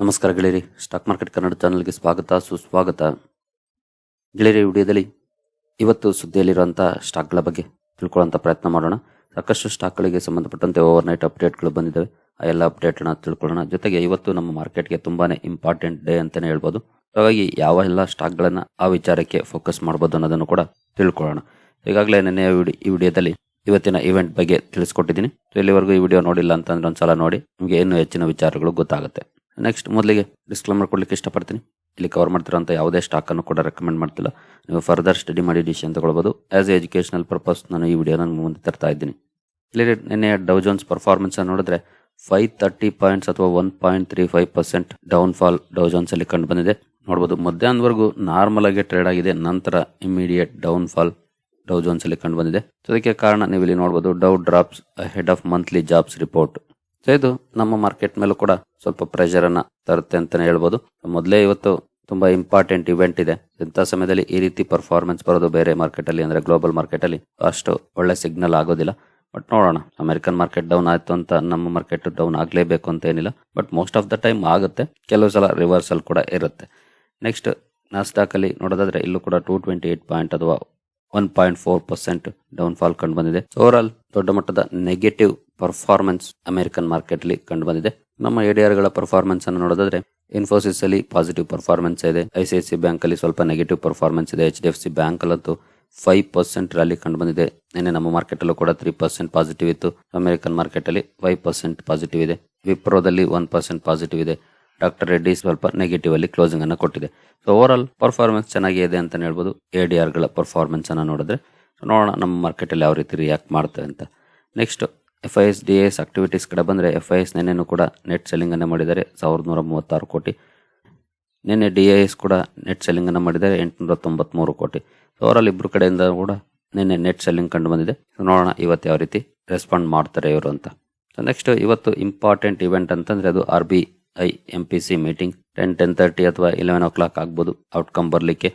ನಮಸ್ಕಾರ ಗೆಳೆಯರಿ. Stock market Kannada ಚಾನಲ್ಗೆ ಸ್ವಾಗತ, ಸುಸ್ವಾಗತ. ಗೆಳೆಯರಿ ವಿಡಿಯೋದಲ್ಲಿ ಇವತ್ತು ಸುದ್ದಿಯಲ್ಲಿರುವಂಥ ಸ್ಟಾಕ್ಗಳ ಬಗ್ಗೆ ತಿಳ್ಕೊಳ್ಳೋಂಥ ಪ್ರಯತ್ನ ಮಾಡೋಣ. ಸಾಕಷ್ಟು ಸ್ಟಾಕ್ಗಳಿಗೆ ಸಂಬಂಧಪಟ್ಟಂತೆ ಓವರ್ ನೈಟ್ ಅಪ್ಡೇಟ್ಗಳು ಬಂದಿದ್ದಾವೆ. ಆ ಎಲ್ಲ ಅಪ್ಡೇಟ್ನ ತಿಳ್ಕೊಳ್ಳೋಣ. ಜೊತೆಗೆ ಇವತ್ತು ನಮ್ಮ ಮಾರ್ಕೆಟ್ಗೆ ತುಂಬಾನೇ ಇಂಪಾರ್ಟೆಂಟ್ ಡೇ ಅಂತಲೇ ಹೇಳ್ಬೋದು. ಹಾಗಾಗಿ ಯಾವ ಎಲ್ಲ ಸ್ಟಾಕ್ಗಳನ್ನು ಆ ವಿಚಾರಕ್ಕೆ ಫೋಕಸ್ ಮಾಡ್ಬೋದು ಅನ್ನೋದನ್ನು ಕೂಡ ತಿಳ್ಕೊಳ್ಳೋಣ. ಈಗಾಗಲೇ ನೆನ್ನೆ ಈ ವಿಡಿಯೋದಲ್ಲಿ ಇವತ್ತಿನ ಇವೆಂಟ್ ಬಗ್ಗೆ ತಿಳಿಸ್ಕೊಟ್ಟಿದ್ದೀನಿ. ಇಲ್ಲಿವರೆಗೂ ಈ ವಿಡಿಯೋ ನೋಡಿಲ್ಲ ಅಂತಂದ್ರೆ ಒಂದ್ಸಲ ನೋಡಿ. ನಿಮಗೆ ಇನ್ನೂ ಹೆಚ್ಚಿನ ವಿಚಾರಗಳು ಗೊತ್ತಾಗುತ್ತೆ. ನೆಕ್ಸ್ಟ್ ಮೊದಲಿಗೆ ಡಿಸ್ಕ್ಲೇಮರ್ ಕೊಡ್ಲಿಕ್ಕೆ ಇಷ್ಟಪಡ್ತೀನಿ. ಇಲ್ಲಿ ಕವರ್ ಮಾಡ್ತಿರೋಂಥ ಯಾವುದೇ ಸ್ಟಾಕನ್ನು ಕೂಡ ರೆಕಮೆಂಡ್ ಮಾಡ್ತಿಲ್ಲ. ನೀವು ಫರ್ದರ್ ಸ್ಟಡಿ ಮಾಡಿ ಡಿಸಿಷನ್ ತಗೊಳ್ಬೋದು. ಆ್ಯಸ್ ಎ ಎಜುಕೇಷನಲ್ ಪರ್ಪಸ್ ನಾನು ಈ ವಿಡಿಯೋನ ಮುಂದೆ ತರ್ತಾ ಇದ್ದೀನಿ. ಇಲ್ಲಿ ನಿನ್ನೆ ಡೌ ಜೋನ್ಸ್ ಪರ್ಫಾರ್ಮೆನ್ಸ್ ನೋಡಿದ್ರೆ ಫೈವ್ ತರ್ಟಿ ಪಾಯಿಂಟ್ಸ್ ಅಥವಾ one point three five percent down fall Dow Jones ಅಲ್ಲಿ ಕಂಡು ಬಂದಿದೆ. ನೋಡ್ಬೋದು ಮಧ್ಯಾಹ್ನವರೆಗೂ ನಾರ್ಮಲ್ ಆಗಿ ಟ್ರೇಡ್ ಆಗಿದೆ. ನಂತರ immediate down fall Dow Jones ಅಲ್ಲಿ ಕಂಡು ಬಂದಿದೆ. ಅದಕ್ಕೆ ಕಾರಣ ನೀವು ಇಲ್ಲಿ ನೋಡ್ಬೋದು Dow drops ahead of monthly jobs report so ಇದು ನಮ್ಮ ಮಾರ್ಕೆಟ್ ಮೇಲೂ ಕೂಡ ಸ್ವಲ್ಪ ಪ್ರೆಷರ್ ಅನ್ನ ತರುತ್ತೆ ಅಂತಾನೆ ಹೇಳ್ಬೋದು. ಮೊದಲೇ ಇವತ್ತು ತುಂಬಾ ಇಂಪಾರ್ಟೆಂಟ್ ಇವೆಂಟ್ ಇದೆ. ಇಂಥ ಸಮಯದಲ್ಲಿ ಈ ರೀತಿ ಪರ್ಫಾರ್ಮೆನ್ಸ್ ಬರೋದು ಬೇರೆ ಮಾರ್ಕೆಟ್ ಅಲ್ಲಿ ಅಂದ್ರೆ ಗ್ಲೋಬಲ್ ಮಾರ್ಕೆಟ್ ಅಲ್ಲಿ ಅಷ್ಟು ಒಳ್ಳೆ ಸಿಗ್ನಲ್ ಆಗೋದಿಲ್ಲ. ಬಟ್ ನೋಡೋಣ ಅಮೆರಿಕನ್ ಮಾರ್ಕೆಟ್ ಡೌನ್ ಆಯ್ತು ಅಂತ ನಮ್ಮ ಮಾರ್ಕೆಟ್ ಡೌನ್ ಆಗ್ಲೇಬೇಕು ಅಂತ ಏನಿಲ್ಲ. But most of the time ಆಗುತ್ತೆ. ಕೆಲವು ಸಲ ರಿವರ್ಸಲ್ ಕೂಡ ಇರುತ್ತೆ. ನೆಕ್ಸ್ಟ್ ನಾಸ್ಡಾಕ್ ಅಲ್ಲಿ ನೋಡೋದಾದ್ರೆ ಇಲ್ಲೂ ಕೂಡ ಟೂ ಟ್ವೆಂಟಿ ಏಟ್ ಪಾಯಿಂಟ್ ಅಥವಾ one point four percent down fall ಕಂಡು ಬಂದಿದೆ. ಓವರ್ ಆಲ್ ದೊಡ್ಡ ಮಟ್ಟದ ನೆಗೆಟಿವ್ ಪರ್ಫಾರ್ಮೆನ್ಸ್ ಅಮೆರಿಕನ್ ಮಾರ್ಕೆಟ್ ಅಲ್ಲಿ ಕಂಡು ಬಂದಿದೆ ನಮ್ಮ ಎಡಿಆರ್ಗಳ ಪರ್ಫಾರ್ಮೆನ್ಸ್ ಅನ್ನು ನೋಡೋದಾದ್ರೆ ಇನ್ಫೋಸಿಸ್ ಅಲ್ಲಿ ಪಾಸಿಟಿವ್ ಪರ್ಫಾರ್ಮೆನ್ಸ್ ಇದೆ ಐಸಿಐಸಿ ಬ್ಯಾಂಕ್ ಅಲ್ಲಿ ಸ್ವಲ್ಪ ನೆಗೆಟಿವ್ ಪರ್ಫಾರ್ಮೆನ್ಸ್ ಇದೆ H D F C bank ಅಲ್ಲಂತೂ ಫೈವ್ ಪರ್ಸೆಂಟ್ ರ್ಯಾಲಿ ಕಂಡು ಬಂದಿದೆ ನಿನ್ನೆ ನಮ್ಮ ಮಾರ್ಕೆಟ್ ಅಲ್ಲೂ ಕೂಡ ತ್ರೀ ಪರ್ಸೆಂಟ್ ಪಾಸಿಟಿವ್ ಇತ್ತು. ಅಮೆರಿಕನ್ ಮಾರ್ಕೆಟ್ ಅಲ್ಲಿ ಫೈವ್ ಪರ್ಸೆಂಟ್ ಪಾಸಿಟಿವ್ ಇದೆ. ವಿಪ್ರೋದಲ್ಲಿ ಒನ್ ಪರ್ಸೆಂಟ್ ಪಾಸಿಟಿವ್ ಇದೆ. ಡಾಕ್ಟರ್ ರೆಡ್ಡಿ ಸ್ವಲ್ಪ ನೆಗೆಟಿವ್ ಅಲ್ಲಿ ಕ್ಲೋಸಿಂಗ್ ಅನ್ನು ಕೊಟ್ಟಿದೆ. ಸೊ ಓವರ್ ಆಲ್ ಪರ್ಫಾರ್ಮೆನ್ಸ್ ಚೆನ್ನಾಗಿದೆ ಅಂತ ಹೇಳ್ಬೋದು. ಎ ಡಿ ಗಳ ಪರ್ಫಾರ್ಮೆನ್ಸ್ ಅನ್ನು ನೋಡಿದ್ರೆ ನೋಡೋಣ ನಮ್ಮ ಮಾರ್ಕೆಟಲ್ಲಿ ಯಾವ ರೀತಿ ರಿಯಾಕ್ಟ್ ಮಾಡ್ತವೆ ಅಂತ. Next F I S D S activities ಕಡೆ ಬಂದರೆ ಎಫ್ ಐ ಎಸ್ ನೆನ್ನೆನೂ ಕೂಡ ನೆಟ್ ಸೆಲ್ಲಿಂಗನ್ನು ಮಾಡಿದ್ದಾರೆ. ಸಾವಿರದ ನೂರ ಮೂವತ್ತಾರು ಕೋಟಿ. ನಿನ್ನೆ ಡಿ ಐ ಎಸ್ ಕೂಡ ನೆಟ್ ಸೆಲ್ಲಿಂಗನ್ನು ಮಾಡಿದ್ದಾರೆ, ಎಂಟುನೂರ ತೊಂಬತ್ಮೂರು ಕೋಟಿ. ಸೊ ಅವರಲ್ಲಿ ಇಬ್ಬರು ಕಡೆಯಿಂದ ಕೂಡ ನಿನ್ನೆ ನೆಟ್ ಸೆಲ್ಲಿಂಗ್ ಕಂಡು ಬಂದಿದೆ. ನೋಡೋಣ ಇವತ್ತು ಯಾವ ರೀತಿ ರೆಸ್ಪಾಂಡ್ ಮಾಡ್ತಾರೆ ಇವರು ಅಂತ. ಸೊ ನೆಕ್ಸ್ಟ್ ಇವತ್ತು ಇಂಪಾರ್ಟೆಂಟ್ ಇವೆಂಟ್ ಅಂತಂದರೆ ಅದು R B I M P C meeting ten ten thirty ಅಥವಾ ಇಲೆವೆನ್ ಓ ಕ್ಲಾಕ್ ಆಗ್ಬೋದು ಔಟ್ಕಮ್ ಬರಲಿಕ್ಕೆ.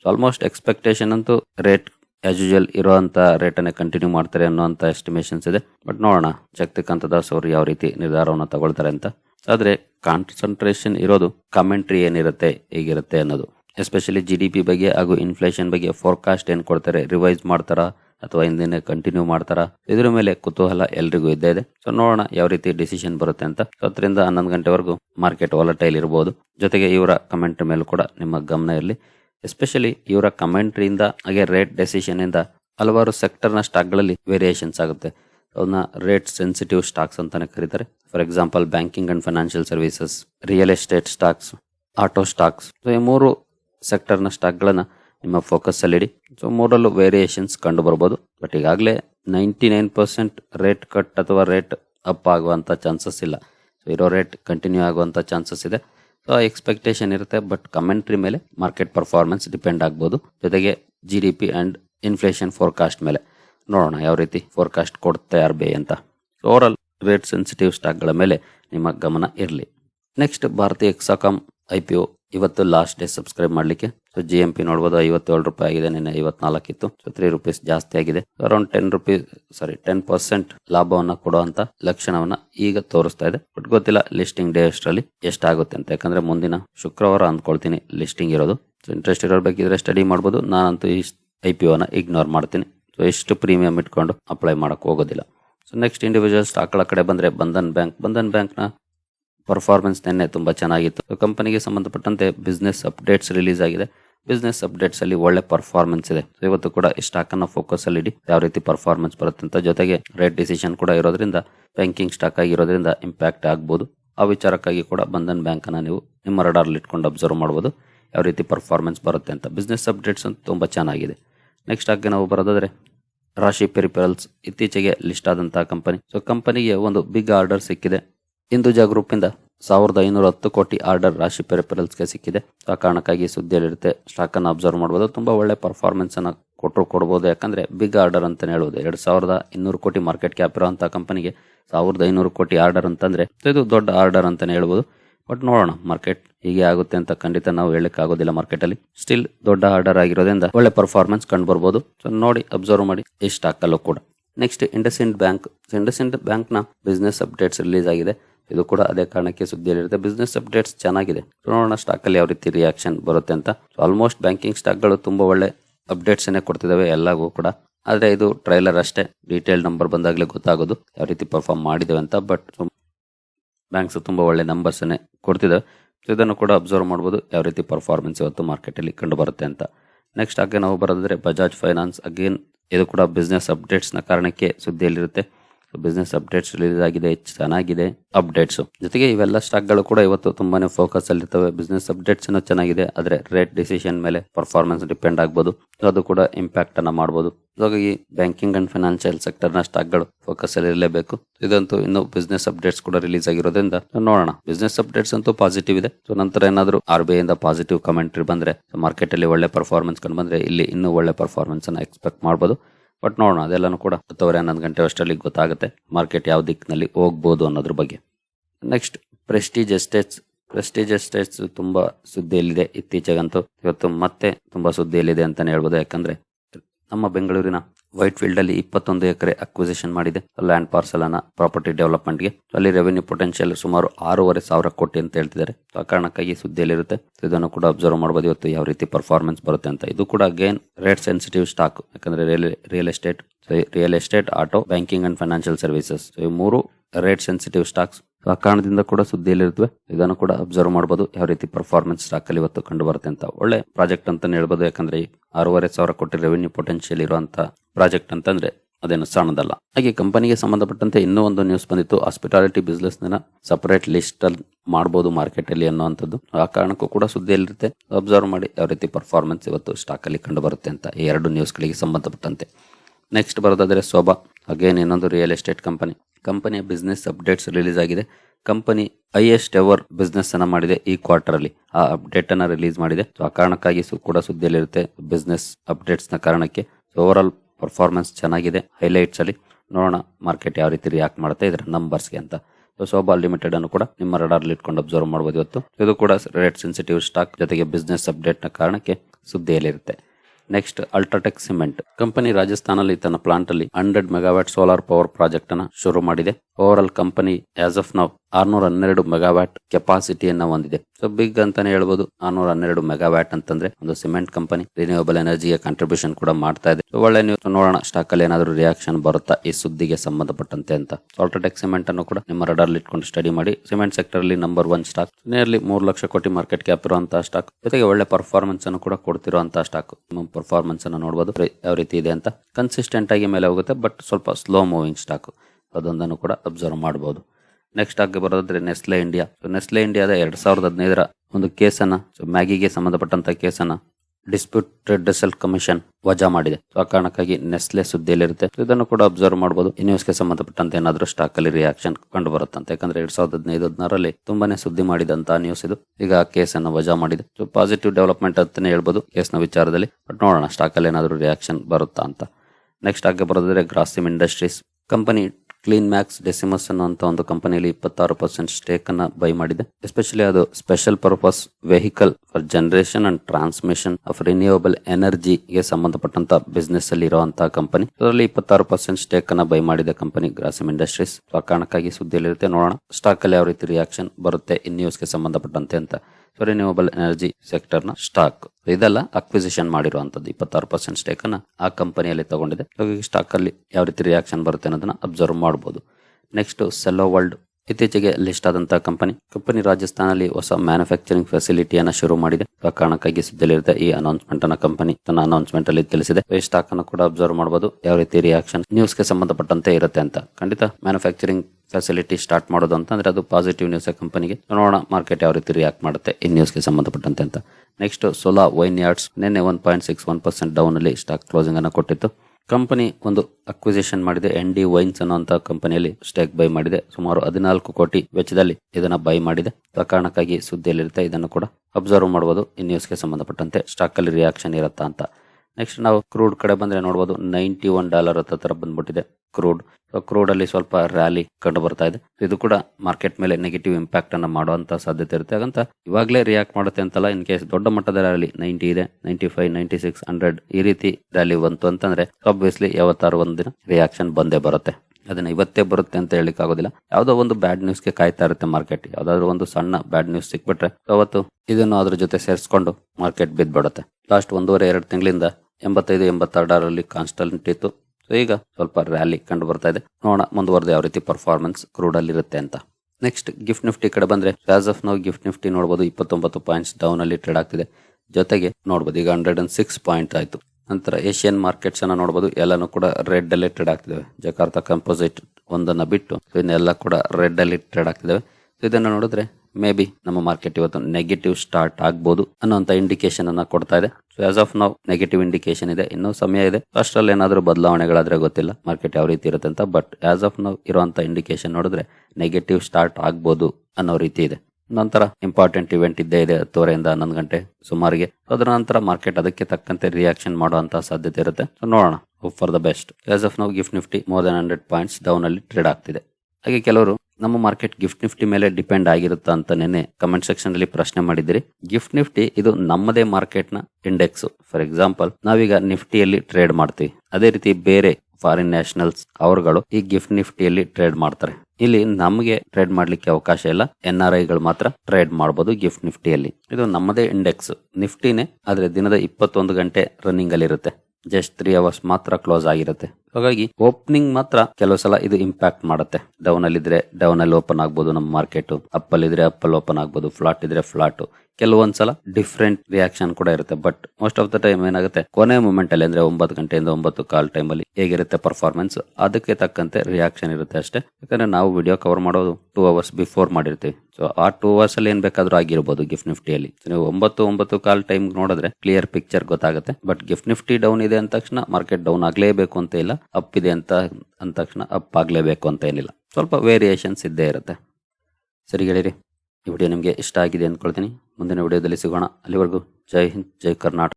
ಸೊ ಆಲ್ಮೋಸ್ಟ್ ಎಕ್ಸ್ಪೆಕ್ಟೇಷನ್ ಅಂತೂ ರೇಟ್ ಆಸ್ ಇರುವಂತ ರೇಟ್ ಅನ್ನೇ ಕಂಟಿನ್ಯೂ ಮಾಡ್ತಾರೆ ಅನ್ನೋಂಥ ಎಸ್ಟಿಮೇಷನ್ಸ್ ಇದೆ. ಬಟ್ ನೋಡೋಣ ಶಕ್ತಿಕಾಂತ ದಾಸ್ ಅವರು ಯಾವ ರೀತಿ ನಿರ್ಧಾರವನ್ನು ತಗೊಳ್ತಾರೆ ಅಂತ. ಆದ್ರೆ ಕಾನ್ಸಂಟ್ರೇಷನ್ ಇರೋದು ಕಮೆಂಟ್ರಿ ಏನಿರುತ್ತೆ, ಹೇಗಿರುತ್ತೆ ಅನ್ನೋದು. ಎಸ್ಪೆಷಲಿ ಜಿ ಬಗ್ಗೆ ಹಾಗೂ ಇನ್ಫ್ಲೇಷನ್ ಬಗ್ಗೆ ಫೋರ್ಕಾಸ್ಟ್ ಏನ್ ಕೊಡ್ತಾರೆ ರಿವೈಸ್ ಮಾಡ್ತಾರಾ, ಅಥವಾ ಹಿಂದಿನ ಕಂಟಿನ್ಯೂ ಮಾಡ್ತಾರಾ, ಇದ್ರ ಮೇಲೆ ಕುತೂಹಲ ಎಲ್ರಿಗೂ ಇದ್ದೇ ಇದೆ. ಸೊ ನೋಡೋಣ ಯಾವ ರೀತಿ ಡಿಸಿಷನ್ ಬರುತ್ತೆ ಅಂತ. ಹತ್ತರಿಂದ ಹನ್ನೊಂದು ಗಂಟೆವರೆಗೂ ಮಾರ್ಕೆಟ್ ವಾಲಟೈಲ್ ಇರಬಹುದು ಜೊತೆಗೆ ಇವರ ಕಮೆಂಟ್ ಮೇಲೂ ಕೂಡ ನಿಮ್ಮ ಗಮನ ಇರಲಿ. ಎಸ್ಪೆಷಲಿ ಇವರ ಕಮೆಂಟ್ರಿಯಿಂದ ಹಾಗೆ ರೇಟ್ ಡೆಸಿಷನ್ ಇಂದ ಹಲವಾರು ಸೆಕ್ಟರ್ನ ಸ್ಟಾಕ್ಗಳಲ್ಲಿ ಸ್ಟಾಕ್ ವೇರಿಯೇಷನ್ಸ್ ಆಗುತ್ತೆ. ಅದನ್ನ ರೇಟ್ ಸೆನ್ಸಿಟಿವ್ ಸ್ಟಾಕ್ಸ್ ಅಂತಾನೆ ಕರೀತಾರೆ. For example banking and financial services real estate stocks auto stocks so ಈ ಮೂರು ಸೆಕ್ಟರ್ನ ಸ್ಟಾಕ್ಗಳನ್ನ ಸ್ಟಾಕ್ ನಿಮ್ಮ ಫೋಕಸ್ ಅಲ್ಲಿ ಇಡಿ. ಸೊ ಮೂರಲ್ಲೂ ವೇರಿಯೇಷನ್ಸ್ ಕಂಡು ಬರ್ಬೋದು. ಬಟ್ ಈಗಾಗಲೇ ninety nine percent rate cut ಅಥವಾ ರೇಟ್ ಅಪ್ ಆಗುವಂತ ಚಾನ್ಸಸ್ ಇಲ್ಲ. ಸೊ ಇರೋ ರೇಟ್ ಕಂಟಿನ್ಯೂ ಆಗುವಂತ ಚಾನ್ಸಸ್ ಇದೆ. ಎಕ್ಸ್ಪೆಕ್ಟೇಷನ್ ಇರುತ್ತೆ ಬಟ್ ಕಮೆಂಟ್ರಿ ಮೇಲೆ ಮಾರ್ಕೆಟ್ ಪರ್ಫಾರ್ಮೆನ್ಸ್ ಡಿಪೆಂಡ್ ಆಗ್ಬೋದು. ಜೊತೆಗೆ G D P and inflation forecast ಮೇಲೆ. ನೋಡೋಣ ಯಾವ ರೀತಿ ಫೋರ್ಕಾಸ್ಟ್ ಕೊಡುತ್ತೆ ಆರ್ ಬಿ ಅಂತ. ಓವರ್ ರೇಟ್ ಸೆನ್ಸಿಟಿವ್ ಸ್ಟಾಕ್ಗಳ ಮೇಲೆ ನಿಮ್ಮ ಗಮನ ಇರಲಿ. ನೆಕ್ಸ್ಟ್ ಭಾರತೀಯ ಎಕ್ಸಾಕಾಮ್ ಐ ಪಿ ಒ ಇವತ್ತು ಲಾಸ್ಟ್ ಡೇ ಸಬ್ಸ್ಕ್ರೈಬ್ ಮಾಡಲಿಕ್ಕೆ. ಸೊ ಜಿ ಎಂ ಪಿ ನೋಡ್ಬೋದು, ಐವತ್ತೇಳು ರೂಪಾಯಿ ಆಗಿದೆ, ನಿನ್ನೆ ಐವತ್ನಾಲ್ಕು ಇತ್ತು ಸೊ ತ್ರೀ ರುಪೀಸ್ ಜಾಸ್ತಿ ಆಗಿದೆ. Around ten rupees sorry ten percent ಲಾಭವನ್ನ ಕೊಡುವಂತ ಲಕ್ಷಣವನ್ನ ಈಗ ತೋರಿಸ್ತಾ ಇದೆ. ಬಟ್ ಗೊತ್ತಿಲ್ಲ ಲಿಸ್ಟಿಂಗ್ ಡೇ ಅಷ್ಟರಲ್ಲಿ ಎಷ್ಟಾಗುತ್ತೆ ಅಂತ. ಯಾಕಂದ್ರೆ ಮುಂದಿನ ಶುಕ್ರವಾರ ಅಂದ್ಕೊಳ್ತೀನಿ ಲಿಸ್ಟಿಂಗ್ ಇರೋದು. ಸೊ ಇಂಟ್ರೆಸ್ಟ್ ಇರೋರು ಬೇಕಿದ್ರೆ ಸ್ಟಡಿ ಮಾಡ್ಬೋದು. ನಾನಂತೂ ಈ ಐ ಪಿ ಒನ ಇಗ್ನೋರ್ ಮಾಡ್ತೀನಿ. ಸೊ ಎಷ್ಟು ಪ್ರೀಮಿಯಂ ಇಟ್ಕೊಂಡು ಅಪ್ಲೈ ಮಾಡಕ್ ಹೋಗೋದಿಲ್ಲ. ಸೊ ನೆಕ್ಸ್ಟ್ ಇಂಡಿವಿಜುವಲ್ ಸ್ಟಾಕ್ಗಳ ಕಡೆ ಬಂದ್ರೆ ಬಂಧನ್ ಬ್ಯಾಂಕ್. ಬಂಧನ್ ಬ್ಯಾಂಕ್ನ ಪರ್ಫಾರ್ಮೆನ್ಸ್ ನಿನ್ನೆ ತುಂಬ ಚೆನ್ನಾಗಿತ್ತು. ಕಂಪನಿಗೆ ಸಂಬಂಧಪಟ್ಟಂತೆ ಬಿಸ್ನೆಸ್ ಅಪ್ಡೇಟ್ಸ್ ರಿಲೀಸ್ ಆಗಿದೆ. ಬಿಸ್ನೆಸ್ ಅಪ್ಡೇಟ್ಸ್ ಅಲ್ಲಿ ಒಳ್ಳೆ ಪರ್ಫಾರ್ಮೆನ್ಸ್ ಇದೆ. ಇವತ್ತು ಕೂಡ ಸ್ಟಾಕ್ ಅನ್ನ ಫೋಕಸ್ ಅಲ್ಲಿ ಇಡಿ. ಯಾವ ರೀತಿ ಪರ್ಫಾರ್ಮೆನ್ಸ್ ಬರುತ್ತೆ ಅಂತ ಜೊತೆಗೆ ರೇಟ್ ಡಿಸಿಷನ್ ಕೂಡ ಇರೋದ್ರಿಂದ ಬ್ಯಾಂಕಿಂಗ್ ಸ್ಟಾಕ್ ಆಗಿರೋದ್ರಿಂದ ಇಂಪ್ಯಾಕ್ಟ್ ಆಗ್ಬೋದು. ಆ ವಿಚಾರಕ್ಕಾಗಿ ಕೂಡ ಬಂಧನ್ ಬ್ಯಾಂಕ್ ಅನ್ನ ನೀವು ನಿಮ್ಮ ರಡಾರ್ಲಿ ಇಟ್ಕೊಂಡು ಅಬ್ಸರ್ವ್ ಮಾಡಬಹುದು ಯಾವ ರೀತಿ ಪರ್ಫಾರ್ಮೆನ್ಸ್ ಬರುತ್ತೆ ಅಂತ. ಬಿಸ್ನೆಸ್ ಅಪ್ಡೇಟ್ಸ್ ಅಂತ ತುಂಬಾ ಚೆನ್ನಾಗಿದೆ. ನೆಕ್ಸ್ಟ್ ಆಗಿ ನಾವು ಬರೋದಾದ್ರೆ, ರಾಶಿ ಪೆರಿಪೆರಲ್ಸ್ ಇತ್ತೀಚೆಗೆ ಲಿಸ್ಟ್ ಆದಂತಹ ಕಂಪನಿ ಸೊ ಕಂಪನಿಗೆ ಒಂದು ಬಿಗ್ ಆರ್ಡರ್ ಸಿಕ್ಕಿದೆ. ಹಿಂದೂಜಾ ಗ್ರೂಪಿಂದ ಸಾವಿರದ ಐನೂರ ಹತ್ತು ಕೋಟಿ ಆರ್ಡರ್ ರಾಶಿ ಪೆರಿಪೆರಲ್ಸ್ಗೆ ಸಿಕ್ಕಿದೆ. ಆ ಕಾರಣಕ್ಕಾಗಿ ಸುದ್ದಿಯಲ್ಲಿರುತ್ತೆ ಸ್ಟಾಕ್ ಅನ್ನು ಅಬ್ಸರ್ವ್ ಮಾಡಬಹುದು ತುಂಬಾ ಒಳ್ಳೆ ಪರ್ಫಾರ್ಮೆನ್ಸ್ ಅನ್ನ ಕೊಟ್ಟರು ಕೊಡಬಹುದು ಯಾಕಂದ್ರೆ ಬಿಗ್ ಆರ್ಡರ್ ಅಂತಾನೆ ಹೇಳ್ಬೋದು ಎರಡು ಸಾವಿರದ ಇನ್ನೂರು ಕೋಟಿ ಮಾರ್ಕೆಟ್ ಕ್ಯಾಪ್ ಇರುವಂತಹ ಕಂಪನಿಗೆ ಸಾವಿರದ ಐನೂರು ಕೋಟಿ ಆರ್ಡರ್ ಅಂತಂದ್ರೆ ಇದು ದೊಡ್ಡ ಆರ್ಡರ್ ಅಂತಾನೆ ಹೇಳ್ಬೋದು. ಬಟ್ ನೋಡೋಣ ಮಾರ್ಕೆಟ್ ಹೀಗೆ ಆಗುತ್ತೆ ಅಂತ ಖಂಡಿತ ನಾವು ಹೇಳಕ್ ಆಗೋದಿಲ್ಲ ಮಾರ್ಕೆಟ್ ಅಲ್ಲಿ. ಸ್ಟಿಲ್ ದೊಡ್ಡ ಆರ್ಡರ್ ಆಗಿರೋದ್ರಿಂದ ಒಳ್ಳೆ ಪರ್ಫಾರ್ಮೆನ್ಸ್ ಕಂಡು ಬರ್ಬೋದು ಸೊ ನೋಡಿ, ಅಬ್ಸರ್ವ್ ಮಾಡಿ ಈ ಸ್ಟಾಕ್ ಅಲ್ಲೂ ಕೂಡ. ನೆಕ್ಸ್ಟ್ ಇಂಡಸ್ಇಂಡ್ ಬ್ಯಾಂಕ್ ಬ್ಯಾಂಕ್ನ ಬಿಸ್ನೆಸ್ ಅಪ್ಡೇಟ್ಸ್ ರಿಲೀಸ್ ಆಗಿದೆ. ಇದು ಕೂಡ ಅದೇ ಕಾರಣಕ್ಕೆ ಸುದ್ದಿಯಲ್ಲಿರುತ್ತೆ. ಬಿಸ್ನೆಸ್ ಅಪ್ಡೇಟ್ಸ್ ಚೆನ್ನಾಗಿದೆ. ನೋಡೋಣ ಸ್ಟಾಕ್ ಅಲ್ಲಿ ಯಾವ ರೀತಿ ರಿಯಾಕ್ಷನ್ ಬರುತ್ತೆ ಅಂತ. ಆಲ್ಮೋಸ್ಟ್ ಬ್ಯಾಂಕಿಂಗ್ ಸ್ಟಾಕ್ಗಳು ತುಂಬಾ ಒಳ್ಳೆ ಅಪ್ಡೇಟ್ಸ್ ಅನ್ನೇ ಕೊಡ್ತಿದಾವೆ ಎಲ್ಲವೂ ಕೂಡ. ಆದ್ರೆ ಇದು ಟ್ರೈಲರ್ ಅಷ್ಟೇ. ಡೀಟೇಲ್ ನಂಬರ್ ಬಂದಾಗಲೇ ಗೊತ್ತಾಗೋದು ಯಾವ ರೀತಿ ಪರ್ಫಾರ್ಮ್ ಮಾಡಿದ್ದೇವೆ ಅಂತ. ಬಟ್ ಬ್ಯಾಂಕ್ಸ್ ತುಂಬಾ ಒಳ್ಳೆ ನಂಬರ್ಸ್ ಅನ್ನೇ ಕೊಡ್ತಿದ್ದಾವೆ ಇದನ್ನು ಕೂಡ ಅಬ್ಸರ್ವ್ ಮಾಡ್ಬೋದು ಯಾವ ರೀತಿ ಪರ್ಫಾರ್ಮೆನ್ಸ್ ಇವತ್ತು ಮಾರ್ಕೆಟಲ್ಲಿ ಕಂಡು ಬರುತ್ತೆ ಅಂತ. ನೆಕ್ಸ್ಟ್ ಹಾಗೆ ನಾವು ಬರೋದಾದ್ರೆ ಬಜಾಜ್ ಫೈನಾನ್ಸ್ ಅಗೇನ್ ಇದು ಕೂಡ ಬಿಸ್ನೆಸ್ ಅಪ್ಡೇಟ್ಸ್ನ ಕಾರಣಕ್ಕೆ ಸುದ್ದಿಯಲ್ಲಿರುತ್ತೆ. ಬಿಸ್ನೆಸ್ ಅಪ್ಡೇಟ್ಸ್ ರಿಲೀಸ್ ಆಗಿದೆ ಚೆನ್ನಾಗಿದೆ ಅಪ್ಡೇಟ್ಸ್ ಜೊತೆಗೆ ಇವೆಲ್ಲ ಸ್ಟಾಕ್ಗಳು ಕೂಡ ಇವತ್ತು ತುಂಬಾನೇ ಫೋಕಸ್ ಅಲ್ಲಿ ಇರ್ತವೆ ಬಿಸ್ನೆಸ್ ಅಪ್ಡೇಟ್ಸ್ ಚೆನ್ನಾಗಿದೆ, ಆದ್ರೆ ರೇಟ್ ಡಿಸಿಷನ್ ಮೇಲೆ ಪರ್ಫಾರ್ಮೆನ್ಸ್ ಡಿಪೆಂಡ್ ಆಗ್ಬೋದು. ಅದು ಕೂಡ ಇಂಪ್ಯಾಕ್ಟ್ ಅನ್ನ ಮಾಡಬಹುದು ಹಾಗಾಗಿ ಬ್ಯಾಂಕಿಂಗ್ ಅಂಡ್ ಫೈನಾನ್ಷಿಯಲ್ ಸೆಕ್ಟರ್ನ ಸ್ಟಾಕ್ಗಳು ಫೋಕಸ್ ಅಲ್ಲಿ ಇರಲೇಬೇಕು. ಇದಂತೂ ಇನ್ನು ಬಿಸ್ನೆಸ್ ಅಪ್ಡೇಟ್ಸ್ ಕೂಡ ರಿಲೀಸ್ ಆಗಿರೋದ್ರಿಂದ ನೋಡೋಣ. ಬಿಸ್ನೆಸ್ ಅಪ್ಡೇಟ್ಸ್ ಅಂತೂ ಪಾಸಿಟಿವ್ ಇದೆ. ಸೊ ನಂತರ ಏನಾದರೂ ಆರ್ ಬಿ ಇಂದ ಪಾಸಿಟಿವ್ ಕಮೆಂಟ್ರಿ ಬಂದ್ರೆ ಮಾರ್ಕೆಟ್ ಅಲ್ಲಿ ಒಳ್ಳೆ ಪರ್ಫಾರ್ಮೆನ್ಸ್ ಕಂಡು ಬಂದ್ರೆ, ಇಲ್ಲಿ ಇನ್ನೂ ಒಳ್ಳೆ ಪರ್ಫಾರ್ಮೆನ್ಸ್ ಅನ್ನ ಎಕ್ಸ್ಪೆಕ್ಟ್ ಮಾಡಬಹುದು ಬಟ್ ನೋಡೋಣ, ಅದೆಲ್ಲನೂ ಕೂಡ ಹತ್ತುವರೆ, ಹನ್ನೊಂದು ಗಂಟೆ ಅಷ್ಟರಲ್ಲಿ ಗೊತ್ತಾಗುತ್ತೆ. ಮಾರ್ಕೆಟ್ ಯಾವ ದಿಕ್ಕಿನಲ್ಲಿ ಹೋಗ್ಬೋದು ಅನ್ನೋದ್ರ ಬಗ್ಗೆ. Next Prestige Estates Prestige Estates ತುಂಬಾ ಸುದ್ದಿಯಲ್ಲಿದೆ. ಇತ್ತೀಚೆಗಂತೂ ಇವತ್ತು ಮತ್ತೆ ತುಂಬಾ ಸುದ್ದಿಯಲ್ಲಿದೆ ಅಂತಲೇ ಹೇಳ್ಬೋದು. ಯಾಕಂದ್ರೆ ನಮ್ಮ ಬೆಂಗಳೂರಿನ ವೈಟ್ ಫೀಲ್ಡ್ ಅಲ್ಲಿ ಇಪ್ಪತ್ತೊಂದು ಎಕರೆ ಅಕ್ವಿಸಿಷನ್ ಮಾಡಿದೆ. ಲ್ಯಾಂಡ್ ಪಾರ್ಸಲ್ ಅನ್ನ ಪ್ರಾಪರ್ಟಿ ಡೆವಲಪ್ಮೆಂಟ್ಗೆ. ಅಲ್ಲಿ ರೆವೆನ್ಯೂ ಪೊಟೆನ್ಶಿಯಲ್ ಸುಮಾರು ಆರೂವರೆ ಸಾವಿರ ಕೋಟಿ ಅಂತ ಹೇಳ್ತಿದ್ದಾರೆ. ಆ ಕಾರಣಕ್ಕಾಗಿ ಸುದ್ದಿಯಲ್ಲಿ ಇರುತ್ತೆ ಇದನ್ನು ಕೂಡ ಅಬ್ಸರ್ವ್ ಮಾಡಬಹುದು ಇವತ್ತು ಯಾವ ರೀತಿ ಪರ್ಫಾರ್ಮೆನ್ಸ್ ಬರುತ್ತೆ ಅಂತ. ಇದು ಕೂಡ ಅಗೇನ್ ರೇಟ್ ಸೆನ್ಸಿಟಿವ್ ಸ್ಟಾಕ್ ಯಾಕಂದ್ರೆ real estate real estate auto banking and financial services ಈ ಮೂರು ರೇಟ್ ಸೆನ್ಸಿಟಿವ್ ಸ್ಟಾಕ್ಸ್ ಆ ಕಾರಣದಿಂದ ಕೂಡ ಸುದ್ದಿಯಲ್ಲಿರುತ್ತವೆ. ಇದನ್ನು ಕೂಡ ಅಬ್ಸರ್ವ್ ಮಾಡಬಹುದು ಯಾವ ರೀತಿ ಪರ್ಫಾರ್ಮೆನ್ಸ್ ಸ್ಟಾಕ್ ಅಲ್ಲಿ ಇವತ್ತು ಕಂಡು ಬರುತ್ತೆ ಅಂತ ಒಳ್ಳೆ ಪ್ರಾಜೆಕ್ಟ್ ಅಂತ ಹೇಳ್ಬೋದು. ಯಾಕಂದ್ರೆ ಆರೂವರೆ ಸಾವಿರ ಕೋಟಿ ರೆವೆನ್ಯೂ ಪೊಟೆನ್ಶಿಯಲ್ ಇರುವಂತಹ ಪ್ರಾಜೆಕ್ಟ್ ಅಂತಂದ್ರೆ ಅದೇನು ಸಣ್ಣದಲ್ಲ. ಹಾಗೆ ಕಂಪನಿಗೆ ಸಂಬಂಧಪಟ್ಟಂತೆ ಇನ್ನೂ ಒಂದು ನ್ಯೂಸ್ ಬಂದಿತ್ತು. ಹಾಸ್ಪಿಟಾಲಿಟಿ ಬಿಸ್ನೆಸ್ನ ಸಪರೇಟ್ ಲಿಸ್ಟ್ ಅಲ್ಲಿ ಮಾಡಬಹುದು ಮಾರ್ಕೆಟ್ ಅಲ್ಲಿ ಅನ್ನುವಂಥದ್ದು. ಆ ಕಾರಣಕ್ಕೂ ಕೂಡ ಸುದ್ದಿಯಲ್ಲಿರುತ್ತೆ. ಅಬ್ಸರ್ವ್ ಮಾಡಿ ಯಾವ ರೀತಿ ಪರ್ಫಾರ್ಮೆನ್ಸ್ ಇವತ್ತು ಸ್ಟಾಕ್ ಅಲ್ಲಿ ಕಂಡು ಬರುತ್ತೆ ಅಂತ ಈ ಎರಡು ನ್ಯೂಸ್ ಗಳಿಗೆ ಸಂಬಂಧಪಟ್ಟಂತೆ. ನೆಕ್ಸ್ಟ್ ಬರೋದಾದ್ರೆ ಸೋಭಾ ಅಗೇನ್ ಇನ್ನೊಂದು ರಿಯಲ್ ಎಸ್ಟೇಟ್ ಕಂಪನಿ ಕಂಪನಿಯ ಬಿಸ್ನೆಸ್ ಅಪ್ಡೇಟ್ಸ್ ರಿಲೀಸ್ ಆಗಿದೆ. ಕಂಪನಿ ಹೈಯೆಸ್ಟ್ ಎವರ್ ಬಿಸ್ನೆಸ್ ಅನ್ನ ಮಾಡಿದೆ ಈ ಕ್ವಾರ್ಟರ್ ಅಲ್ಲಿ. ಆ ಅಪ್ಡೇಟ್ ಅನ್ನ ರಿಲೀಸ್ ಮಾಡಿದೆ. ಸೊ ಆ ಕಾರಣಕ್ಕಾಗಿ ಕೂಡ ಸುದ್ದಿಯಲ್ಲಿರುತ್ತೆ ಬಿಸ್ನೆಸ್ ಅಪ್ಡೇಟ್ಸ್ನ ಕಾರಣಕ್ಕೆ. ಓವರ್ ಆಲ್ ಪರ್ಫಾರ್ಮೆನ್ಸ್ ಚೆನ್ನಾಗಿದೆ ಹೈಲೈಟ್ಸ್ ಅಲ್ಲಿ. ನೋಡೋಣ ಮಾರ್ಕೆಟ್ ಯಾವ ರೀತಿ ರಿಯಾಕ್ಟ್ ಮಾಡುತ್ತೆ ಇದರ ನಂಬರ್ಸ್ಗೆ ಅಂತ. ಸೊ ಸೋಬಾಲ್ ಲಿಮಿಟೆಡ್ ಅನ್ನು ಕೂಡ ನಿಮ್ಮ ರಡಾರ್ ಇಟ್ಕೊಂಡು ಅಬ್ಸರ್ವ್ ಮಾಡಬಹುದು ಇವತ್ತು. ಇದು ಕೂಡ ರೇಟ್ ಸೆನ್ಸಿಟಿವ್ ಸ್ಟಾಕ್ ಜೊತೆಗೆ ಬಿಸ್ನೆಸ್ ಅಪ್ಡೇಟ್ನ ಕಾರಣಕ್ಕೆ ಸುದ್ದಿಯಲ್ಲಿರುತ್ತೆ. ನೆಕ್ಸ್ಟ್ ಅಲ್ಟ್ರಾಟೆಕ್ ಸಿಮೆಂಟ್ ಕಂಪನಿ ರಾಜಸ್ಥಾನಲ್ಲಿ ತನ್ನ ಪ್ಲಾಂಟ್ ಅಲ್ಲಿ hundred megawatt solar power project ಅನ್ನ ಶುರು ಮಾಡಿದೆ. Overall company as of now ಆರ್ನೂರ ಹನ್ನೆರಡು ಮೆಗಾವ್ಯಾಟ್ ಕೆಪಾಸಿಟಿಯನ್ನ ಹೊಂದಿದೆ. ಸೊ ಬಿಗ್ ಅಂತಾನೆ ಹೇಳ್ಬೋದು. ಆರ್ನೂರ ಹನ್ನೆರಡು ಮೆಗಾವ್ಯಾಟ್ ಅಂತಂದ್ರೆ ಒಂದು ಸಿಮೆಂಟ್ ಕಂಪನಿ ರಿನ್ಯೂವಬಲ್ ಎನರ್ಜಿಗೆ ಕಾಂಟ್ರಿಬ್ಯೂಷನ್ ಕೂಡ ಮಾಡ್ತಾ ಇದೆ. ಒಳ್ಳೆ ನೀವು ನೋಡೋಣ ಸ್ಟಾಕ್ ಅಲ್ಲಿ ಏನಾದ್ರು ರಿಯಾಕ್ಷನ್ ಬರುತ್ತಾ ಈ ಸುದ್ದಿಗೆ ಸಂಬಂಧಪಟ್ಟಂತೆ ಅಂತ. ಸಾಲ್ಟೆಕ್ ಸಿಮೆಂಟ್ ಅನ್ನು ಕೂಡ ನಿಮ್ಮ ರಡಾರ್ ಇಟ್ಕೊಂಡು ಸ್ಟಡಿ ಮಾಡಿ. ಸಿಮೆಂಟ್ ಸೆಕ್ಟರ್ ಅಲ್ಲಿ ನಂಬರ್ ಒನ್ ಸ್ಟಾಕ್ ನಿಯರ್ಲಿ ಮೂರು ಲಕ್ಷ ಕೋಟಿ ಮಾರ್ಕೆಟ್ ಕ್ಯಾಪ್ ಇರುವಂತಹ ಸ್ಟಾಕ್ ಜೊತೆಗೆ ಒಳ್ಳೆ ಪರ್ಫಾರ್ಮೆನ್ಸ್ ಅನ್ನು ಕೂಡ ಕೊಡ್ತಿರುವಂತಹ ಸ್ಟಾಕ್ ಪರ್ಫಾರ್ಮೆನ್ಸ್ ಅನ್ನು ನೋಡಬಹುದು ಯಾವ ರೀತಿ ಇದೆ ಅಂತ ಕನ್ಸಿಸ್ಟೆಂಟ್ ಆಗಿ ಮೇಲೆ ಹೋಗುತ್ತೆ ಬಟ್ ಸ್ವಲ್ಪ ಸ್ಲೋ ಮೂವಿಂಗ್ ಸ್ಟಾಕ್ ಅದೊಂದನ್ನು ಕೂಡ ಅಬ್ಸರ್ವ್ ಮಾಡಬಹುದು ನೆಕ್ಸ್ಟ್ ಆಗಿ ಬರೋದಾದ್ರೆ ನೆಸ್ಲೆ ಇಂಡಿಯಾ ನೆಸ್ಲೆ ಇಂಡಿಯಾದ ಎರಡ್ ಸಾವಿರದ ಹದಿನೈದರ ಒಂದು ಕೇಸನ್ನ ಸೊ ಮ್ಯಾಗಿಗೆ ಸಂಬಂಧಪಟ್ಟಂತ ಕೇಸನ್ನ ಡಿಸ್ಪ್ಯೂಟೆಡ್ ರಿಸಲ್ಟ್ ಕಮಿಷನ್ ವಜಾ ಮಾಡಿದೆ. ಆ ಕಾರಣಕ್ಕಾಗಿ ನೆಸ್ಲೆ ಸುದ್ದಿಯಲ್ಲಿರುತ್ತೆ. ಇದನ್ನು ಕೂಡ ಅಬ್ಸರ್ವ್ ಮಾಡಬಹುದು ಈ ನ್ಯೂಸ್ಗೆ ಸಂಬಂಧಪಟ್ಟಂತೆ ಏನಾದರೂ ಸ್ಟಾಕ್ ಅಲ್ಲಿ ರಿಯಾಕ್ಷನ್ ಕಂಡು ಬರುತ್ತಂತೆ ಯಾಕಂದ್ರೆ ಎರಡ್ ಸಾವಿರದ ಹದಿನೈದು ಹದಿನಾರಲ್ಲಿ ತುಂಬಾನೇ ಸುದ್ದಿ ಮಾಡಿದಂತಹ ನ್ಯೂಸ್ ಇದು. ಈಗ ಆ ಕೇಸನ್ನು ವಜಾ ಮಾಡಿದೆ. ಸೊ ಪಾಸಿಟಿವ್ ಡೆವಲಪ್ಮೆಂಟ್ ಅಂತಾನೆ ಹೇಳ್ಬೋದು ಕೇಸ್ನ ವಿಚಾರದಲ್ಲಿ. ಬಟ್ ನೋಡೋಣ ಸ್ಟಾಕ್ ಅಲ್ಲಿ ಏನಾದರೂ ರಿಯಾಕ್ಷನ್ ಬರುತ್ತಾ ಅಂತ. ನೆಕ್ಸ್ಟ್ ಆಗಿ ಬರೋದ್ರೆ Grasim Industries company Clean Max Deimos ಅನ್ನುವಂಥ ಒಂದು ಕಂಪನಿಯಲ್ಲಿ ಇಪ್ಪತ್ತಾರು ಪರ್ಸೆಂಟ್ ಸ್ಟೇಕ್ ಅನ್ನ ಬೈ ಮಾಡಿದೆ. ಎಸ್ಪೆಷಲಿ ಅದು special purpose vehicle for generation and transmission of renewable ಎನರ್ಜಿಗೆ ಸಂಬಂಧಪಟ್ಟಂತ ಬಿಸ್ನೆಸ್ ಅಲ್ಲಿ ಇರುವಂತಹ ಕಂಪನಿ ಅದರಲ್ಲಿ ಇಪ್ಪತ್ತಾರು ಪರ್ಸೆಂಟ್ ಸ್ಟೇಕ್ ಅನ್ನ ಬೈ ಮಾಡಿದ ಕಂಪನಿ ಗ್ರಾಸಿಮ್ ಇಂಡಸ್ಟ್ರೀಸ್ ಆ ಕಾರಣಕ್ಕಾಗಿ ಸುದ್ದಿಯಲ್ಲಿರುತ್ತೆ, ನೋಡೋಣ. ಸ್ಟಾಕ್ ಅಲ್ಲಿ ಯಾವ ರೀತಿ ರಿಯಾಕ್ಷನ್ ಬರುತ್ತೆ ಈ ನ್ಯೂಸ್ಗೆ ಸಂಬಂಧಪಟ್ಟಂತೆ ಅಂತ. ಸೊ ರಿನ್ಯೂವಬಲ್ ಎನರ್ಜಿ ಸೆಕ್ಟರ್ನ ಸ್ಟಾಕ್ ಇದೆಲ್ಲ ಅಕ್ವಿಸಿಷನ್ ಮಾಡಿರುವಂತದ್ದು ಇಪ್ಪತ್ತಾರು ಪರ್ಸೆಂಟ್ ಸ್ಟೇಕ್ ಅನ್ನ ಆ ಕಂಪನಿಯಲ್ಲಿ ತಗೊಂಡಿದೆ. ಹಾಗಾಗಿ ಸ್ಟಾಕ್ ಅಲ್ಲಿ ಯಾವ ರೀತಿ ರಿಯಾಕ್ಷನ್ ಬರುತ್ತೆ ಅನ್ನೋದನ್ನ ಅಬ್ಸರ್ವ್ ಮಾಡಬಹುದು ನೆಕ್ಸ್ಟ್ ಸೆಲ್ಲೋ ವರ್ಲ್ಡ್ ಇತ್ತೀಚೆಗೆ ಲಿಸ್ಟ್ ಆದಂತಹ ಕಂಪನಿ ಕಂಪನಿ ರಾಜಸ್ಥಾನಲ್ಲಿ ಹೊಸ ಮ್ಯಾನುಫ್ಯಾಕ್ಚರಿಂಗ್ ಫೆಸಿಲಿಟಿಯನ್ನು ಶುರು ಮಾಡಿದೆ. ಆ ಕಾರಣಕ್ಕಾಗಿ ಸುದ್ದಿಯಲ್ಲಿರುತ್ತೆ ಈ ಅನೌನ್ಸ್ಮೆಂಟ್ ಅನ್ನ ಕಂಪನಿ ತನ್ನ ಅನೌನ್ಸ್ಮೆಂಟ್ ಅಲ್ಲಿ ತಿಳಿಸಿದೆ. ಸ್ಟಾಕ್ ಅನ್ನು ಕೂಡ ಅಬ್ಸರ್ವ್ ಮಾಡಬಹುದು ಯಾವ ರೀತಿ ರಿಯಾಕ್ಷನ್ ನ್ಯೂಸ್ಗೆ ಸಂಬಂಧಪಟ್ಟಂತೆ ಇರುತ್ತೆ ಅಂತ. ಖಂಡಿತ ಮ್ಯಾನುಫ್ಯಾಕ್ಚರಿಂಗ್ ಫೆಸಿಲಿಟಿ ಸ್ಟಾರ್ಟ್ ಮಾಡೋದು ಅಂತಂದ್ರೆ ಅದು ಪಾಸಿಟಿವ್ ನ್ಯೂಸ್ ಕಂಪನಿಗೆ. ನೋಡೋಣ ಮಾರ್ಕೆಟ್ ಯಾವ ರೀತಿ ರಿಯಾಕ್ಟ್ ಮಾಡುತ್ತೆ ಈ ನ್ಯೂಸ್ಗೆ ಸಂಬಂಧಪಟ್ಟಂತೆ ಅಂತ. ನೆಕ್ಸ್ಟ್ ಸೋಲಾ ವೈನ್ ಯಾರ್ಡ್ಸ್ ನಿನ್ನೆ one point six one percent down ಅಲ್ಲಿ ಸ್ಟಾಕ್ ಕ್ಲೋಸಿಂಗ್ ಅನ್ನು ಕೊಟ್ಟಿತ್ತು. ಕಂಪನಿ ಒಂದು ಅಕ್ವಿಸಿಷನ್ ಮಾಡಿದೆ. ಎನ್ ಡಿ ವೈನ್ಸ್ ಅನ್ನುವಂತ ಕಂಪನಿಯಲ್ಲಿ ಸ್ಟೇಕ್ ಬೈ ಮಾಡಿದೆ. ಸುಮಾರು ಹದಿನಾಲ್ಕು ಕೋಟಿ ವೆಚ್ಚದಲ್ಲಿ ಇದನ್ನ ಬೈ ಮಾಡಿದೆ. ಪ್ರಕರಣಕ್ಕಾಗಿ ಕಾರಣಕ್ಕಾಗಿ ಸುದ್ದಿಯಲ್ಲಿರುತ್ತೆ. ಇದನ್ನು ಕೂಡ ಅಬ್ಸರ್ವ್ ಮಾಡಬಹುದು ಈ ನ್ಯೂಸ್ಗೆ ಸಂಬಂಧಪಟ್ಟಂತೆ ಸ್ಟಾಕ್ ಅಲ್ಲಿ ರಿಯಾಕ್ಷನ್ ಇರುತ್ತಾ ಅಂತ. ನೆಕ್ಸ್ಟ್ ನಾವು ಕ್ರೂಡ್ ಕಡೆ ಬಂದ್ರೆ ನೋಡಬಹುದು ನೈಂಟಿ ಒನ್ ಡಾಲರ್ ಹತ್ರ ಬಂದ್ಬಿಟ್ಟಿದೆ ಕ್ರೂಡ್ ಕ್ರೂಡ್ ಅಲ್ಲಿ ಸ್ವಲ್ಪ ರ್ಯಾಲಿ ಕಂಡು ಬರ್ತಾ ಇದೆ. ಇದು ಕೂಡ ಮಾರ್ಕೆಟ್ ಮೇಲೆ ನೆಗೆಟಿವ್ ಇಂಪ್ಯಾಕ್ಟ್ ಅನ್ನ ಮಾಡುವಂತ ಸಾಧ್ಯತೆ ಇರುತ್ತೆ. ಹಾಗಂತ ಇವಾಗಲೇ ರಿಯಾಕ್ಟ್ ಮಾಡುತ್ತೆ ಅಂತಲ್ಲ ಇನ್ ಕೇಸ್ ದೊಡ್ಡ ಮಟ್ಟದ ರ್ಯಾಲಿ ನೈಂಟಿ ಇದೆ ninety five ninety six hundred ಈ ರೀತಿ ರ್ಯಾಲಿ ಬಂತು ಅಂತಂದ್ರೆ ಆಬ್ವಿಯಸ್ಲಿ ಯಾವತ್ತಾರು ಒಂದಿನ ರಿಯಾಕ್ಷನ್ ಬಂದೇ ಬರುತ್ತೆ. ಅದನ್ನ ಇವತ್ತೇ ಬರುತ್ತೆ ಅಂತ ಹೇಳಿಕ್ ಆಗೋದಿಲ್ಲ. ಯಾವುದೋ ಒಂದು ಬ್ಯಾಡ್ ನ್ಯೂಸ್ಗೆ ಕಾಯ್ತಾ ಇರುತ್ತೆ ಮಾರ್ಕೆಟ್ ಯಾವ್ದಾದ್ರು ಒಂದು ಸಣ್ಣ ಬ್ಯಾಡ್ ನ್ಯೂಸ್ ಸಿಕ್ಬಿಟ್ರೆ ಅವತ್ತು ಇದನ್ನು ಅದ್ರ ಜೊತೆ ಸೇರಿಸ್ಕೊಂಡು ಮಾರ್ಕೆಟ್ ಬಿದ್ದ್ಬಿಡುತ್ತೆ ಲಾಸ್ಟ್ ಒಂದೂವರೆ, ಎರಡು ತಿಂಗಳಿಂದ ಎಂಬತ್ತೈದು ಎಂಬತ್ತೆರಡರಲ್ಲಿ ಕಾನ್ಸ್ಟೆಂಟ್ ಇತ್ತು. ಸೊ ಈಗ ಸ್ವಲ್ಪ ರ್ಯಾಲಿ ಕಂಡು ಬರ್ತಾ ಇದೆ. ನೋಡೋಣ ಮುಂದುವರೆದು ಯಾವ ರೀತಿ ಪರ್ಫಾರ್ಮೆನ್ಸ್ ಕ್ರೂಡ್ ಅಲ್ಲಿ ಇರುತ್ತೆ ಅಂತ. ನೆಕ್ಸ್ಟ್ ಗಿಫ್ಟ್ ನಿಫ್ಟಿ ಕಡೆ ಬಂದ್ರೆ ಆಸ್ ಆಫ್ ನಾವು ಗಿಫ್ಟ್ ನಿಫ್ಟಿ ನೋಡಬಹುದು ಇಪ್ಪತ್ತೊಂಬತ್ತು ಪಾಯಿಂಟ್ಸ್ ಡೌನ್ ಅಲ್ಲಿ ಟ್ರೇಡ್ ಆಗ್ತಿದೆ. ಜೊತೆಗೆ ನೋಡಬಹುದು ಈಗ ಹಂಡ್ರೆಡ್ ಅಂಡ್ ಸಿಕ್ಸ್ ಪಾಯಿಂಟ್ ಆಯ್ತು. ನಂತರ ಏಷ್ಯನ್ ಮಾರ್ಕೆಟ್ಸ್ ಅನ್ನ ನೋಡಬಹುದು ಎಲ್ಲಾನು ಕೂಡ ರೆಡ್ ಅಲ್ಲಿ ಟ್ರೇಡ್ ಆಗ್ತಿದ್ದಾವೆ. ಜಕಾರ್ತ ಕಂಪೋಸಿಟ್ ಒಂದನ್ನ ಬಿಟ್ಟು, ಇನ್ನೆಲ್ಲ ಕೂಡ ರೆಡ್ ಅಲ್ಲಿ ಟ್ರೇಡ್ ಆಗ್ತಿದಾವೆ ಸೊ ಇದನ್ನ ನೋಡಿದ್ರೆ ಮೇ ಬಿ ನಮ್ಮ ಮಾರ್ಕೆಟ್ ಇವತ್ತು ನೆಗೆಟಿವ್ ಸ್ಟಾರ್ಟ್ ಆಗ್ಬೋದು ಅನ್ನೋಂತ ಇಂಡಿಕೇಶನ್ ಅನ್ನ ಕೊಡ್ತಾ ಇದೆ. ಸೊ ಆಸ್ ಆಫ್ ನಾವು ನೆಗೆಟಿವ್ ಇಂಡಿಕೇಶನ್ ಇದೆ. ಇನ್ನೂ ಸಮಯ ಇದೆ. ಅಷ್ಟರಲ್ಲಿ ಏನಾದರೂ ಬದಲಾವಣೆಗಳಾದ್ರೆ ಗೊತ್ತಿಲ್ಲ. ಮಾರ್ಕೆಟ್ ಯಾವ ರೀತಿ ಇರುತ್ತೆ ಅಂತ. ಬಟ್ ಆಸ್ ಆಫ್ ನಾವು ಇರುವಂತ ಇಂಡಿಕೇಶನ್ ನೋಡಿದ್ರೆ ನೆಗೆಟಿವ್ ಸ್ಟಾರ್ಟ್ ಆಗ್ಬೋದು ಅನ್ನೋ ರೀತಿ ಇದೆ. ನಂತರ ಇಂಪಾರ್ಟೆಂಟ್ ಇವೆಂಟ್ ಇದ್ದೇ ಇದೆ ಹತ್ತುವರೆಯಿಂದ ಹನ್ನೊಂದು ಗಂಟೆ ಸುಮಾರಿಗೆ. ಅದರ ನಂತರ ಮಾರ್ಕೆಟ್ ಅದಕ್ಕೆ ತಕ್ಕಂತೆ ರಿಯಾಕ್ಷನ್ ಮಾಡುವಂತಹ ಸಾಧ್ಯತೆ ಇರುತ್ತೆ. ಸೊ ನೋಡೋಣ. For the best as of now GIFT Nifty more than hundred points down ಅಲ್ಲಿ ಟ್ರೇಡ್ ಆಗ್ತಿದೆ. ಹಾಗೆ ಕೆಲವರು ನಮ್ಮ ಮಾರ್ಕೆಟ್ ಗಿಫ್ಟ್ ನಿಫ್ಟಿ ಮೇಲೆ ಡಿಪೆಂಡ್ ಆಗಿರುತ್ತಾ ಅಂತ ನೆನೆ ಕಮೆಂಟ್ ಸೆಕ್ಷನ್ ಅಲ್ಲಿ ಪ್ರಶ್ನೆ ಮಾಡಿದಿರಿ ಗಿಫ್ಟ್ ನಿಫ್ಟಿ ಇದು ನಮ್ಮದೇ ಮಾರ್ಕೆಟ್ನ ಇಂಡೆಕ್ಸ್ ಫಾರ್ ಎಕ್ಸಾಂಪಲ್ ನಾವೀಗ ನಿಫ್ಟಿಯಲ್ಲಿ ಟ್ರೇಡ್ ಮಾಡ್ತೀವಿ. ಅದೇ ರೀತಿ ಬೇರೆ ಫಾರಿನ್ ನ್ಯಾಷನಲ್ಸ್ ಅವರುಗಳು ಈ ಗಿಫ್ಟ್ ನಿಫ್ಟಿಯಲ್ಲಿ ಟ್ರೇಡ್ ಮಾಡ್ತಾರೆ. ಇಲ್ಲಿ ನಮಗೆ ಟ್ರೇಡ್ ಮಾಡ್ಲಿಕ್ಕೆ ಅವಕಾಶ ಇಲ್ಲ. ಎನ್ ಆರ್ ಐಗಳು ಮಾತ್ರ ಟ್ರೇಡ್ ಮಾಡಬಹುದು ಗಿಫ್ಟ್ ನಿಫ್ಟಿಯಲ್ಲಿ ಇದು ನಮ್ಮದೇ ಇಂಡೆಕ್ಸ್ ನಿಫ್ಟಿನೇ ಆದ್ರೆ ದಿನದ ಇಪ್ಪತ್ತೊಂದು ಗಂಟೆ ರನ್ನಿಂಗ್ ಅಲ್ಲಿ ಇರುತ್ತೆ ಜಸ್ಟ್ ತ್ರೀ ಅವರ್ಸ್ ಮಾತ್ರ ಕ್ಲೋಸ್ ಆಗಿರುತ್ತೆ. ಹಾಗಾಗಿ ಓಪನಿಂಗ್ ಮಾತ್ರ ಕೆಲವು ಸಲ ಇದು ಇಂಪ್ಯಾಕ್ಟ್ ಮಾಡುತ್ತೆ. ಡೌನ್ ಅಲ್ಲಿ ಇದ್ರೆ ಡೌನ್ ಅಲ್ಲಿ ಓಪನ್ ಆಗ್ಬೋದು ನಮ್ಮ ಮಾರ್ಕೆಟ್ ಅಪ್ ಅಲ್ಲಿ ಇದ್ರೆ ಅಪ್ ಅಲ್ಲಿ ಓಪನ್ ಆಗ್ಬೋದು ಫ್ಲಾಟ್ ಇದ್ರೆ ಫ್ಲಾಟ್ ಕೆಲವೊಂದ್ಸಲ ಡಿಫ್ರೆಂಟ್ ರಿಯಾಕ್ಷನ್ ಕೂಡ ಇರುತ್ತೆ. But most of the time ಏನಾಗುತ್ತೆ? ಕೊನೆ ಮೂಮೆಂಟ್ ಅಲ್ಲಿ ಅಂದ್ರೆ ಒಂಬತ್ತು ಗಂಟೆಯಿಂದ ಒಂಬತ್ತು ಕಾಲ್ ಟೈಮ್ ಅಲ್ಲಿ ಹೇಗಿರುತ್ತೆ ಪರ್ಫಾರ್ಮೆನ್ಸ್ ಅದಕ್ಕೆ ತಕ್ಕಂತೆ ರಿಯಾಕ್ಷನ್ ಇರುತ್ತೆ ಅಷ್ಟೇ. ಯಾಕಂದ್ರೆ ನಾವು ವಿಡಿಯೋ ಕವರ್ ಮಾಡೋದು ಟೂ ಅವರ್ಸ್ ಬಿಫೋರ್ ಮಾಡಿರ್ತೀವಿ. ಸೊ ಆ ಟೂ ಅವರ್ಸ್ ಅಲ್ಲಿ ಏನ್ ಬೇಕಾದ್ರೂ ಆಗಿರ್ಬೋದು ಗಿಫ್ಟ್ ನಿಫ್ಟಿಯಲ್ಲಿ ನೀವು ಒಂಬತ್ತು ಒಂಬತ್ತು ಕಾಲ್ ಟೈಮ್ ನೋಡಿದ್ರೆ ಕ್ಲಿಯರ್ ಪಿಕ್ಚರ್ ಗೊತ್ತಾಗುತ್ತೆ. ಬಟ್ ಗಿಫ್ಟ್ ನಿಫ್ಟಿ ಡೌನ್ ಇದೆ ಅಂದ ತಕ್ಷಣ ಮಾರ್ಕೆಟ್ ಡೌನ್ ಆಗ್ಲೇಬೇಕು ಅಂತ ಇಲ್ಲ. ಅಪ್ ಇದೆ ಅಂತ ಅಂದ ತಕ್ಷಣ ಅಪ್ ಆಗ್ಲೇಬೇಕು ಅಂತ ಏನಿಲ್ಲ. ಸ್ವಲ್ಪ ವೇರಿಯೇಷನ್ಸ್ ಇದ್ದೇ ಇರುತ್ತೆ. ಸರಿ ಹೇಳಿರಿ ಈ ವಿಡಿಯೋ ನಿಮಗೆ ಇಷ್ಟ ಆಗಿದೆ ಅಂದ್ಕೊಳ್ತೀನಿ. ಮುಂದಿನ ವಿಡಿಯೋದಲ್ಲಿ ಸಿಗೋಣ. ಅಲ್ಲಿವರೆಗೂ ಜೈ ಹಿಂದ್, ಜೈ ಕರ್ನಾಟಕ.